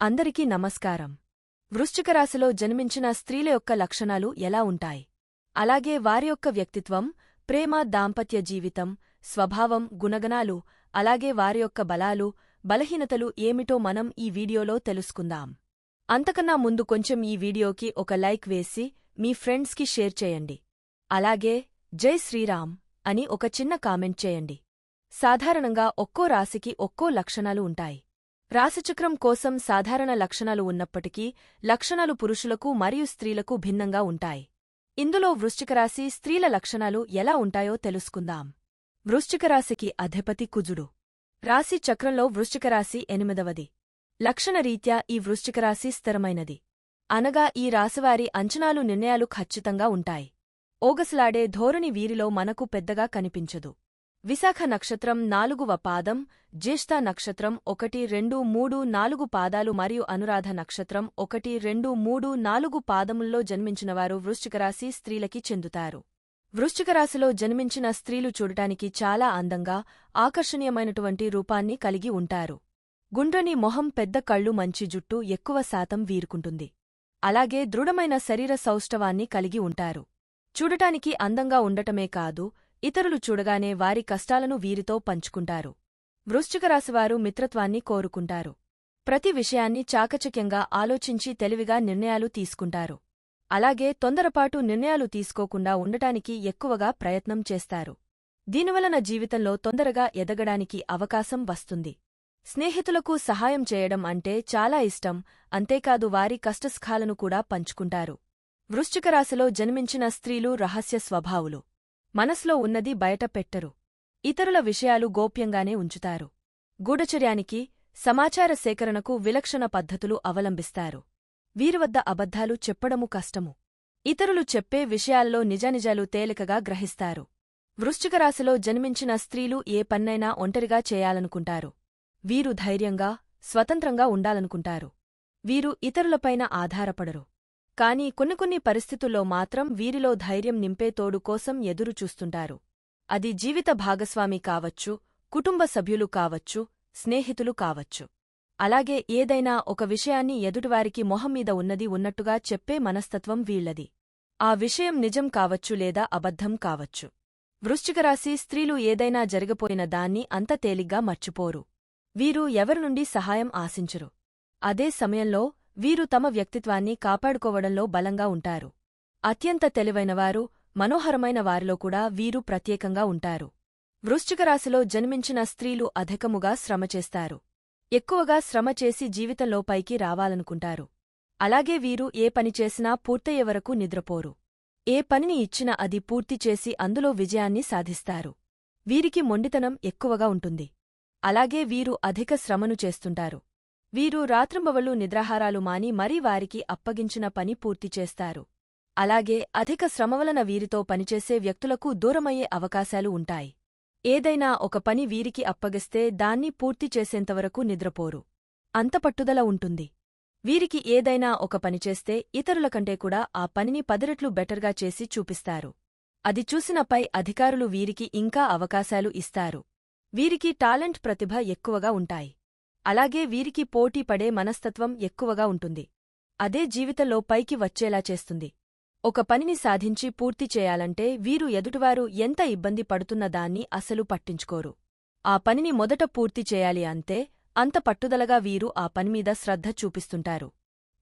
అందరికీ నమస్కారం. వృశ్చిక రాశిలో జన్మించిన స్త్రీల యొక్క లక్షణాలు ఎలా ఉంటాయి? అలాగే వారి యొక్క వ్యక్తిత్వం ప్రేమ దాంపత్య జీవితం స్వభావం గుణగణాలు అలాగే వారి యొక్క బలాలు బలహీనతలు ఏమిటో మనం ఈ వీడియోలో తెలుసుకుందాం. అంతకన్నా ముందు కొంచెం ఈ వీడియోకి ఒక లైక్ వేసి మీ ఫ్రెండ్స్కి షేర్ చేయండి. అలాగే జై శ్రీరామ్ అని ఒక చిన్న కామెంట్ చేయండి. సాధారణంగా ఒక్కో రాశికి ఒక్కో లక్షణాలు ఉంటాయి. రాశిచక్రం కోసం సాధారణ లక్షణాలు ఉన్నప్పటికీ లక్షణాలు పురుషులకు మరియు స్త్రీలకు భిన్నంగా ఉంటాయి. ఇందులో వృశ్చికరాశి స్త్రీల లక్షణాలు ఎలా ఉంటాయో తెలుసుకుందాం. వృశ్చికరాశికి అధిపతి కుజుడు. రాశి చక్రంలో వృశ్చికరాశి ఎనిమిదవది. లక్షణరీత్యా ఈ వృశ్చికరాశి స్థిరమైనది. అనగా ఈ రాశివారి అంచనాలు నిర్ణయాలు ఖచ్చితంగా ఉంటాయి. ఓగసలాడే ధోరణి వీరిలో మనకు పెద్దగా కనిపించదు. విశాఖ నక్షత్రం నాలుగువ పాదం జ్యేష్ఠ నక్షత్రం ఒకటి రెండు మూడు నాలుగు పాదాలు మరియు అనురాధ నక్షత్రం ఒకటి రెండు మూడు నాలుగు పాదముల్లో జన్మించినవారు వృశ్చికరాశి స్త్రీలకి చెందుతారు. వృశ్చికరాశిలో జన్మించిన స్త్రీలు చూడటానికి చాలా అందంగా ఆకర్షణీయమైనటువంటి రూపాన్ని కలిగి ఉంటారు. గుండ్రని మొహం పెద్ద కళ్ళు మంచి జుట్టు ఎక్కువ శాతం వీరుకుంటుంది. అలాగే దృఢమైన శరీర సౌష్ఠవాన్ని కలిగి ఉంటారు. చూడటానికి అందంగా ఉండటమే కాదు ఇతరులు చూడగానే వారి కష్టాలను వీరితో పంచుకుంటారు. వృశ్చికరాశివారు మిత్రత్వాన్ని కోరుకుంటారు. ప్రతి విషయాన్ని చాకచక్యంగా ఆలోచించి తెలివిగా నిర్ణయాలు తీసుకుంటారు. అలాగే తొందరపాటు నిర్ణయాలు తీసుకోకుండా ఉండటానికి ఎక్కువగా ప్రయత్నం చేస్తారు. దీనివలన జీవితంలో తొందరగా ఎదగడానికి అవకాశం వస్తుంది. స్నేహితులకు సహాయం చేయడం అంటే చాలా ఇష్టం అంతేకాదు వారి కష్టస్ఖాలను కూడా పంచుకుంటారు. వృశ్చికరాశిలో జన్మించిన స్త్రీలు రహస్య స్వభావులు. మనస్లో ఉన్నది బయట పెట్టరు. ఇతరుల విషయాలు గోప్యంగానే ఉంచుతారు. గూఢచర్యానికి సమాచార సేకరణకు విలక్షణ పద్ధతులు అవలంబిస్తారు. వీరివద్ద అబద్ధాలు చెప్పడము కష్టము. ఇతరులు చెప్పే విషయాల్లో నిజానిజాలు తేలికగా గ్రహిస్తారు. వృశ్చికరాశిలో జన్మించిన స్త్రీలు ఏ పన్నైనా ఒంటరిగా చేయాలనుకుంటారు. వీరు ధైర్యంగా స్వతంత్రంగా ఉండాలనుకుంటారు. వీరు ఇతరులపైన ఆధారపడరు. కాని కొన్ని కొన్ని పరిస్థితుల్లో మాత్రం వీరిలో ధైర్యం నింపే తోడు కోసం ఎదురు చూస్తుంటారు. అది జీవిత భాగస్వామి కావచ్చు కుటుంబ సభ్యులు కావచ్చు స్నేహితులు కావచ్చు. అలాగే ఏదైనా ఒక విషయాన్ని ఎదుటివారికి మొహంమీద ఉన్నది ఉన్నట్టుగా చెప్పే మనస్తత్వం వీళ్ళది ఆ విషయం నిజం కావచ్చు లేదా అబద్ధం కావచ్చు. వృశ్చికరాశి స్త్రీలు ఏదైనా జరగపోయిన దాన్ని అంత తేలిగ్గా మర్చిపోరు. వీరు ఎవరి నుండి సహాయం ఆశించరు. అదే సమయంలో వీరు తమ వ్యక్తిత్వాన్ని కాపాడుకోవడంలో బలంగా ఉంటారు. అత్యంత తెలివైనవారు మనోహరమైన వారిలో కూడా వీరు ప్రత్యేకంగా ఉంటారు. వృశ్చికరాశిలో జన్మించిన స్త్రీలు అధికముగా శ్రమ చేస్తారు. ఎక్కువగా శ్రమ చేసి జీవితంలో పైకి రావాలనుకుంటారు. అలాగే వీరు ఏ పని చేసినా పూర్తయ్యే వరకు నిద్రపోరు. ఏ పనిని ఇచ్చినా అది పూర్తి చేసి అందులో విజయాన్ని సాధిస్తారు. వీరికి మొండితనం ఎక్కువగా ఉంటుంది. అలాగే వీరు అధిక శ్రమను చేస్తుంటారు. వీరు రాత్రింబవళ్ళు నిద్రాహారాలు మాని మరీ వారికి అప్పగించిన పని పూర్తి చేస్తారు. అలాగే అధిక శ్రమవలన వీరితో పనిచేసే వ్యక్తులకు దూరమయ్యే అవకాశాలు ఉంటాయి. ఏదైనా ఒక పని వీరికి అప్పగిస్తే దాన్ని పూర్తి చేసేంతవరకు నిద్రపోరు. అంత పట్టుదల ఉంటుంది. వీరికి ఏదైనా ఒక పని చేస్తే ఇతరుల కంటే కూడా ఆ పనిని పదిరెట్లు బెటర్గా చేసి చూపిస్తారు. అది చూసిన పై అధికారులు వీరికి ఇంకా అవకాశాలు ఇస్తారు. వీరికి టాలెంట్ ప్రతిభ ఎక్కువగా ఉంటాయి. అలాగే వీరికి పోటీ పడే మనస్తత్వం ఎక్కువగా ఉంటుంది. అదే జీవితంలో పైకి వచ్చేలా చేస్తుంది. ఒక పనిని సాధించి పూర్తి చేయాలంటే వీరు ఎదుటివారు ఎంత ఇబ్బంది పడుతున్న దాన్ని అసలు పట్టించుకోరు. ఆ పనిని మొదట పూర్తి చేయాలి అంతే అంత పట్టుదలగా వీరు ఆ పనిమీద శ్రద్ధ చూపిస్తుంటారు.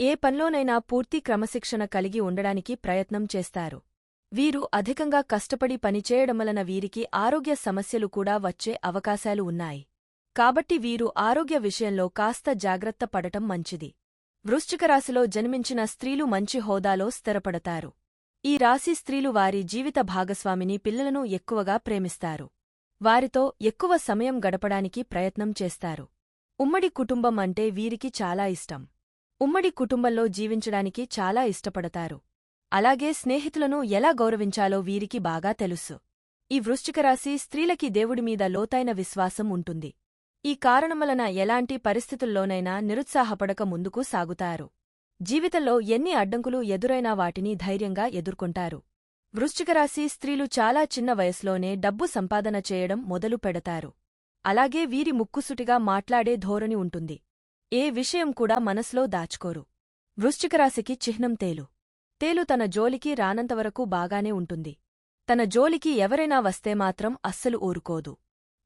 ఏ పనిలోనైనా పూర్తి క్రమశిక్షణ కలిగి ఉండడానికి ప్రయత్నం చేస్తారు. వీరు అధికంగా కష్టపడి పనిచేయడం వలన వీరికి ఆరోగ్య సమస్యలు కూడా వచ్చే అవకాశాలు ఉన్నాయి. కాబట్టి వీరు ఆరోగ్య విషయంలో కాస్త జాగ్రత్త పడటం మంచిది. వృశ్చికరాశిలో జన్మించిన స్త్రీలు మంచి హోదాలో స్థిరపడతారు. ఈ రాశి స్త్రీలు వారి జీవిత భాగస్వామిని పిల్లలను ఎక్కువగా ప్రేమిస్తారు. వారితో ఎక్కువ సమయం గడపడానికి ప్రయత్నం చేస్తారు. ఉమ్మడి కుటుంబం అంటే వీరికి చాలా ఇష్టం. ఉమ్మడి కుటుంబంలో జీవించడానికి చాలా ఇష్టపడతారు. అలాగే స్నేహితులను ఎలా గౌరవించాలో వీరికి బాగా తెలుసు. ఈ వృశ్చికరాశి స్త్రీలకి దేవుడిమీద లోతైన విశ్వాసం ఉంటుంది. ఈ కారణములన ఎలాంటి పరిస్థితుల్లోనైనా నిరుత్సాహపడక ముందుకు సాగుతారు. జీవితంలో ఎన్ని అడ్డంకులు ఎదురైనా వాటిని ధైర్యంగా ఎదుర్కొంటారు. వృశ్చికరాశి స్త్రీలు చాలా చిన్న వయసులోనే డబ్బు సంపాదన చేయడం మొదలు పెడతారు. అలాగే వీరి ముక్కుసుటిగా మాట్లాడే ధోరణి ఉంటుంది. ఏ విషయం కూడా మనసులో దాచుకోరు. వృశ్చికరాశికి చిహ్నం తేలు. తేలు తన జోలికి రానంతవరకు బాగానే ఉంటుంది. తన జోలికి ఎవరైనా వస్తే మాత్రం అస్సలు ఊరుకోదు.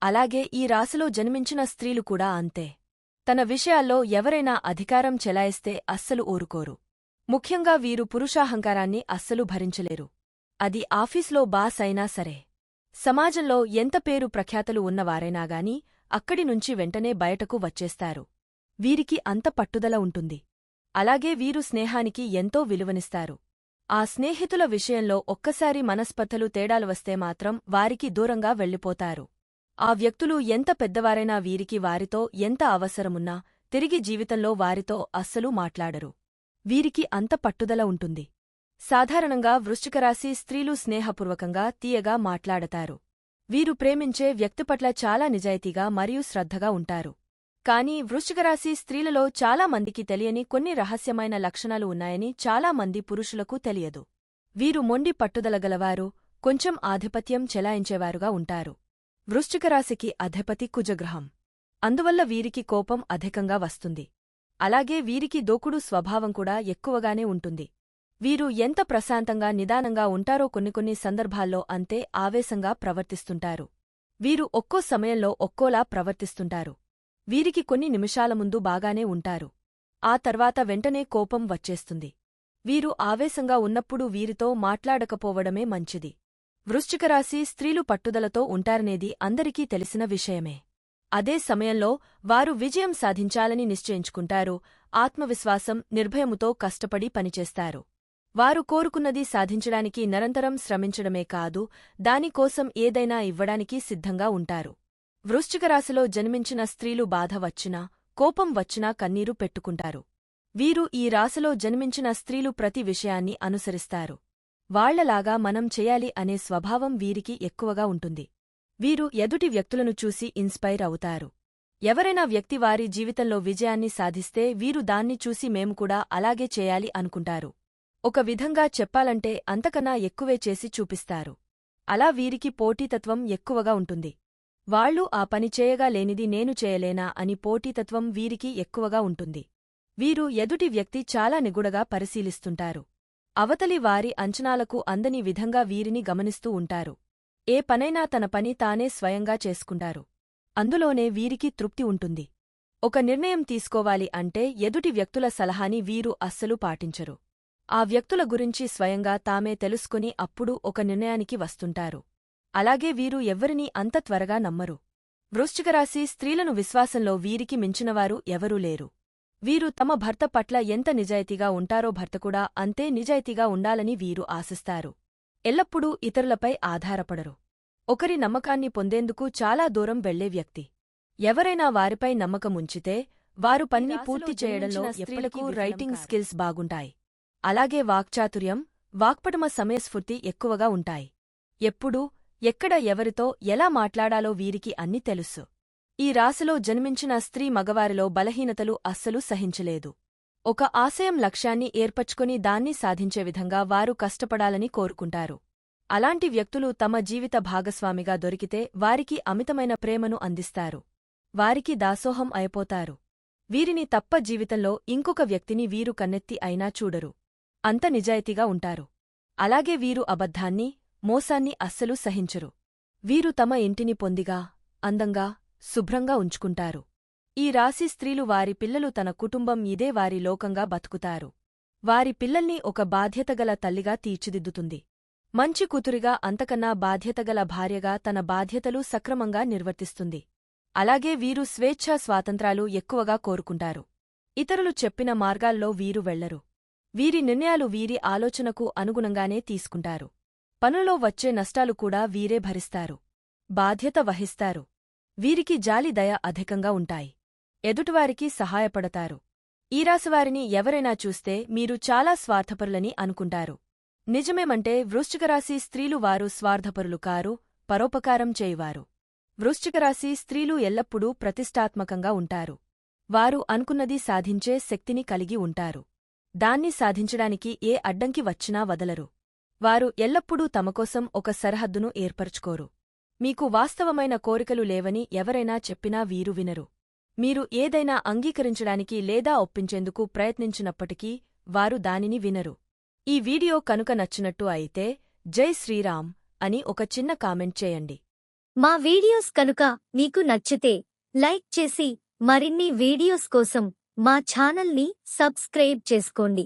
అలాగే ఈ రాశిలో జన్మించిన స్త్రీలు కూడా అంతే. తన విషయాల్లో ఎవరైనా అధికారం చెలాయిస్తే అస్సలు ఊరుకోరు. ముఖ్యంగా వీరు పురుషాహంకారాన్ని అస్సలు భరించలేరు. అది ఆఫీస్లో బాస్ అయినా సరే. సమాజంలో ఎంత పేరు ప్రఖ్యాతలు ఉన్నవారైనాగాని అక్కడి నుంచి వెంటనే బయటకు వచ్చేస్తారు. వీరికి అంత పట్టుదల ఉంటుంది. అలాగే వీరు స్నేహానికి ఎంతో విలువనిస్తారు. ఆ స్నేహితుల విషయంలో ఒక్కసారి మనస్పర్ధలు తేడాలు వస్తే మాత్రం వారికి దూరంగా వెళ్ళిపోతారు. ఆ వ్యక్తులు ఎంత పెద్దవారైనా వీరికి వారితో ఎంత అవసరమున్నా తిరిగి జీవితంలో వారితో అస్సలు మాట్లాడరు. వీరికి అంత పట్టుదల ఉంటుంది. సాధారణంగా వృశ్చికరాశి స్త్రీలు స్నేహపూర్వకంగా తీయగా మాట్లాడతారు. వీరు ప్రేమించే వ్యక్తి పట్ల చాలా నిజాయితీగా మరియు శ్రద్ధగా ఉంటారు. కాని వృశ్చికరాశి స్త్రీలలో చాలా మందికి తెలియని కొన్ని రహస్యమైన లక్షణాలు ఉన్నాయని చాలా మంది పురుషులకు తెలియదు. వీరు మొండి పట్టుదలగలవారు కొంచెం ఆధిపత్యం చెలాయించేవారుగా ఉంటారు. వృశ్చికరాశికి అధిపతి కుజగ్రహం. అందువల్ల వీరికి కోపం అధికంగా వస్తుంది. అలాగే వీరికి దోకుడు స్వభావం కూడా ఎక్కువగానే ఉంటుంది. వీరు ఎంత ప్రశాంతంగా నిదానంగా ఉంటారో కొన్ని కొన్ని సందర్భాల్లో అంతే ఆవేశంగా ప్రవర్తిస్తుంటారు. వీరు ఒక్కో సమయంలో ఒక్కోలా ప్రవర్తిస్తుంటారు. వీరికి కొన్ని నిమిషాల ముందు బాగానే ఉంటారు. ఆ తర్వాత వెంటనే కోపం వచ్చేస్తుంది. వీరు ఆవేశంగా ఉన్నప్పుడు వీరితో మాట్లాడకపోవడమే మంచిది. వృశ్చికరాశి స్త్రీలు పట్టుదలతో ఉంటారనేది అందరికీ తెలిసిన విషయమే. అదే సమయంలో వారు విజయం సాధించాలని నిశ్చయించుకుంటారు ఆత్మవిశ్వాసం నిర్భయముతో కష్టపడి పనిచేస్తారు. వారు కోరుకున్నది సాధించడానికి నిరంతరం శ్రమించడమే కాదు దానికోసం ఏదైనా ఇవ్వడానికి సిద్ధంగా ఉంటారు. వృశ్చికరాశిలో జన్మించిన స్త్రీలు బాధ వచ్చినా కోపం వచ్చినా కన్నీరు పెట్టుకుంటారు. వీరు ఈ రాశిలో జన్మించిన స్త్రీలు ప్రతి విషయాన్ని అనుసరిస్తారు. వాళ్ళలాగా మనం చేయాలి అనే స్వభావం వీరికి ఎక్కువగా ఉంటుంది. వీరు ఎదుటి వ్యక్తులను చూసి ఇన్స్పైర్ అవుతారు. ఎవరైనా వ్యక్తి వారి జీవితంలో విజయాన్ని సాధిస్తే వీరు దాన్ని చూసి మేము కూడా అలాగే చేయాలి అనుకుంటారు. ఒక విధంగా చెప్పాలంటే అంతకన్నా ఎక్కువే చేసి చూపిస్తారు. అలా వీరికి పోటీతత్వం ఎక్కువగా ఉంటుంది. వాళ్ళు ఆ పని చేయగా లేనిది నేను చేయలేనా అని పోటీతత్వం వీరికి ఎక్కువగా ఉంటుంది. వీరు ఎదుటి వ్యక్తి చాలా నిగుడగా పరిశీలిస్తుంటారు. అవతలి వారి అంచనాలకు అందని విధంగా వీరిని గమనిస్తూ ఉంటారు. ఏ పనైనా తన పని తానే స్వయంగా చేసుకుంటారు. అందులోనే వీరికి తృప్తి ఉంటుంది. ఒక నిర్ణయం తీసుకోవాలి అంటే ఎదుటి వ్యక్తుల సలహాని వీరు అస్సలు పాటించరు. ఆ వ్యక్తుల గురించి స్వయంగా తామే తెలుసుకుని అప్పుడు ఒక నిర్ణయానికి వస్తుంటారు. అలాగే వీరు ఎవ్వరినీ అంత త్వరగా నమ్మరు. వృశ్చికరాశి స్త్రీలను విశ్వాసంలో వీరికి మించినవారు ఎవరూ లేరు. వీరు తమ భర్త పట్ల ఎంత నిజాయితీగా ఉంటారో భర్త కూడా అంతే నిజాయితీగా ఉండాలని వీరు ఆశిస్తారు. ఎల్లప్పుడూ ఇతరులపై ఆధారపడరు. ఒకరి నమ్మకాన్ని పొందేందుకు చాలా దూరం వెళ్ళే వ్యక్తి. ఎవరైనా వారిపై నమ్మకముంచితే వారు పనిని పూర్తి చేయడంలో ఎప్పటికూ రైటింగ్ స్కిల్స్ బాగుంటాయి. అలాగే వాక్చాతుర్యం వాక్పటమ సమయస్ఫూర్తి ఎక్కువగా ఉంటాయి. ఎప్పుడూ ఎక్కడ ఎవరితో ఎలా మాట్లాడాలో వీరికి అన్ని తెలుసు. ఈ రాశిలో జన్మించిన స్త్రీ మగవారిలో బలహీనతలు అస్సలు సహించలేదు. ఒక ఆశయం లక్ష్యాన్ని ఏర్పచుకుని దాన్ని సాధించే విధంగా వారు కష్టపడాలని కోరుకుంటారు. అలాంటి వ్యక్తులు తమ జీవిత భాగస్వామిగా దొరికితే వారికి అమితమైన ప్రేమను అందిస్తారు. వారికి దాసోహం అయిపోతారు. వీరిని తప్ప జీవితంలో ఇంకొక వ్యక్తిని వీరు కన్నెత్తి అయినా చూడరు. అంత నిజాయితీగా ఉంటారు. అలాగే వీరు అబద్ధాన్ని మోసాన్ని అస్సలు సహించరు. వీరు తమ ఇంటిని పొందిగా అందంగా శుభ్రంగా ఉంచుకుంటారు. ఈ రాశి స్త్రీలు వారి పిల్లలు తన కుటుంబం ఇదే వారి లోకంగా బతుకుతారు. వారి పిల్లల్ని ఒక బాధ్యతగల తల్లిగా తీర్చిదిద్దుతుంది. మంచి కూతురిగా అంతకన్నా బాధ్యతగల భార్యగా తన బాధ్యతలు సక్రమంగా నిర్వర్తిస్తుంది. అలాగే వీరు స్వేచ్ఛా స్వాతంత్రాలు ఎక్కువగా కోరుకుంటారు. ఇతరులు చెప్పిన మార్గాల్లో వీరు వెళ్ళరు వీరి నిర్ణయాలు వీరి ఆలోచనకు అనుగుణంగానే తీసుకుంటారు. పనులో వచ్చే నష్టాలు కూడా వీరే భరిస్తారు. బాధ్యత వహిస్తారు. వీరికి జాలి దయ అధికంగా ఉంటాయి. ఎదుటివారికి సహాయపడతారు. ఈ రాశివారిని ఎవరైనా చూస్తే మీరు చాలా స్వార్థపరులని అనుకుంటారు. నిజమేమంటే వృశ్చికరాశి స్త్రీలు వారు స్వార్థపరులు కారు పరోపకారం చేయువారు. వృశ్చికరాశి స్త్రీలు ఎల్లప్పుడూ ప్రతిష్టాత్మకంగా ఉంటారు. వారు అనుకున్నది సాధించే శక్తిని కలిగి ఉంటారు. దాన్ని సాధించడానికి ఏ అడ్డంకి వచ్చినా వదలరు. వారు ఎల్లప్పుడూ తమకోసం ఒక సరిహద్దును ఏర్పరచుకోరు. మీకు వాస్తవమైన కోరికలు లేవని ఎవరైనా చెప్పినా వీరు వినరు. మీరు ఏదైనా అంగీకరించడానికి లేదా ఒప్పించేందుకు ప్రయత్నించినప్పటికీ వారు దానిని వినరు. ఈ వీడియో కనుక నచ్చినట్టు అయితే జై శ్రీరామ్ అని ఒక చిన్న కామెంట్ చేయండి. మా వీడియోస్ కనుక మీకు నచ్చితే లైక్ చేసి మరిన్ని వీడియోస్ కోసం మా ఛానల్ని సబ్స్క్రైబ్ చేసుకోండి.